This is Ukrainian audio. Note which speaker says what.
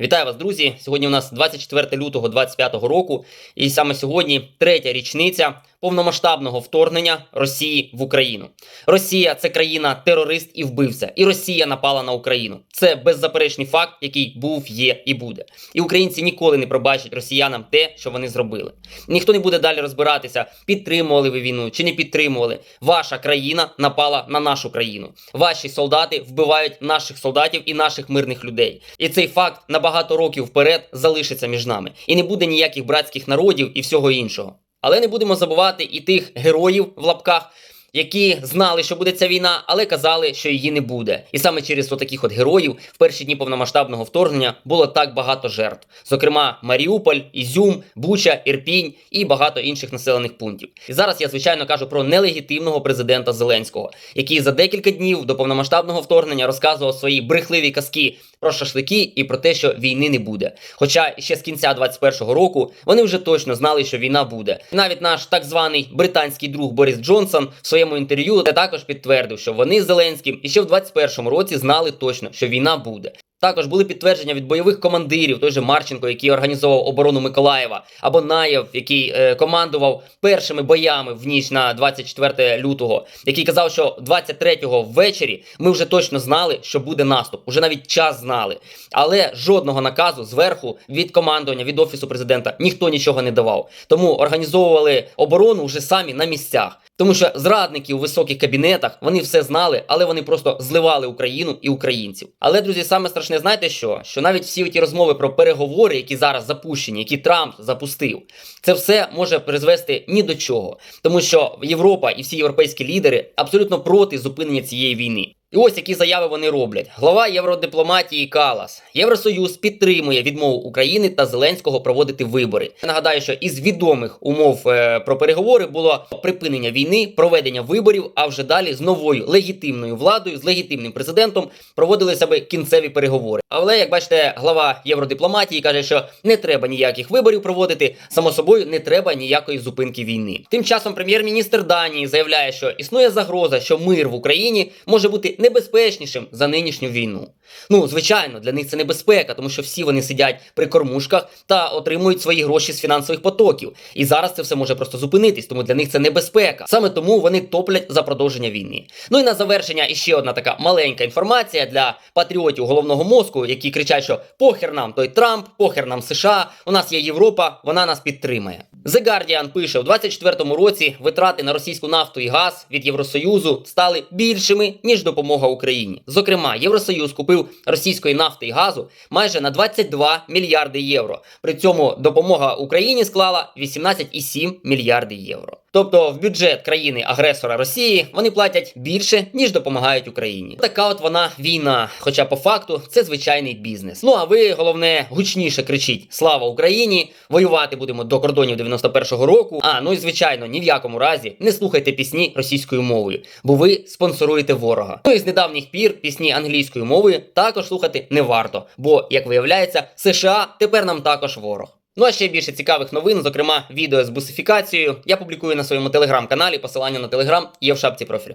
Speaker 1: Вітаю вас, друзі! Сьогодні у нас 24 лютого 2025 року, і саме сьогодні третя річниця повномасштабного вторгнення Росії в Україну. Росія це країна терорист і вбивця, і Росія напала на Україну. Це беззаперечний факт, який був, є і буде. І українці ніколи не пробачать росіянам те, що вони зробили. Ніхто не буде далі розбиратися, підтримували ви війну чи не підтримували. Ваша країна напала на нашу країну. Ваші солдати вбивають наших солдатів і наших мирних людей. І цей факт на багато років вперед залишиться між нами. І не буде ніяких братських народів і всього іншого. Але не будемо забувати і тих героїв в лапках. Які знали, що буде ця війна, але казали, що її не буде. І саме через отаких от героїв в перші дні повномасштабного вторгнення було так багато жертв. Зокрема, Маріуполь, Ізюм, Буча, Ірпінь і багато інших населених пунктів. І зараз я звичайно кажу про нелегітимного президента Зеленського, який за декілька днів до повномасштабного вторгнення розказував свої брехливі казки про шашлики і про те, що війни не буде. Хоча ще з кінця 21-го року вони вже точно знали, що війна буде. Навіть наш так званий британський друг Борис Джонсон в своєму інтерв'ю також підтвердив, що вони з Зеленським і ще в 21-му році знали точно, що війна буде. Також були підтвердження від бойових командирів, той же Марченко, який організовував оборону Миколаєва, або Наєв, який е, командував першими боями в ніч на 24 лютого, який казав, що 23-го ввечері ми вже точно знали, що буде наступ. Уже навіть час знали. Але жодного наказу зверху від командування, від офісу президента ніхто нічого не давав. Тому організовували оборону вже самі на місцях. Тому що зрадники у високих кабінетах вони все знали, але вони просто зливали Україну і українців. Але друзі, саме страшне, знаєте що? Що навіть всі ті розмови про переговори, які зараз запущені, які Трамп запустив, це все може призвести ні до чого, тому що Європа і всі європейські лідери абсолютно проти зупинення цієї війни. І ось які заяви вони роблять. Глава євродипломатії Калас. Євросоюз підтримує відмову України та Зеленського проводити вибори. Нагадаю, що із відомих умов е, про переговори було припинення війни, проведення виборів, а вже далі з новою легітимною владою, з легітимним президентом проводили себе кінцеві переговори. Але як бачите, глава євродипломатії каже, що не треба ніяких виборів проводити. Само собою не треба ніякої зупинки війни. Тим часом прем'єр-міністр Данії заявляє, що існує загроза, що мир в Україні може бути небезпечнішим за нинішню війну. Ну, звичайно, для них це небезпека, тому що всі вони сидять при кормушках та отримують свої гроші з фінансових потоків. І зараз це все може просто зупинитись, тому для них це небезпека. Саме тому вони топлять за продовження війни. Ну і на завершення іще одна така маленька інформація для патріотів головного мозку, які кричать, що похер нам той Трамп, похер нам США, у нас є Європа, вона нас підтримає. The Guardian пише, у 24-му році витрати на російську нафту і газ від Євросоюзу стали більшими, ніж допомога Україні. Зокрема, Євросоюз купив російської нафти і газу майже на 22 мільярди євро. При цьому допомога Україні склала 18,7 мільярди євро. Тобто в бюджет країни-агресора Росії вони платять більше, ніж допомагають Україні. Така от вона війна. Хоча по факту це звичайний бізнес. Ну а ви головне гучніше кричіть Слава Україні! Воювати будемо до кордонів 91-го року. А ну і звичайно, ні в якому разі не слухайте пісні російською мовою, бо ви спонсоруєте ворога. Ну і з недавніх пір пісні англійською мовою також слухати не варто, бо як виявляється, США тепер нам також ворог. Ну а ще більше цікавих новин, зокрема відео з бусифікацією, я публікую на своєму телеграм-каналі. Посилання на телеграм є в шапці профілю.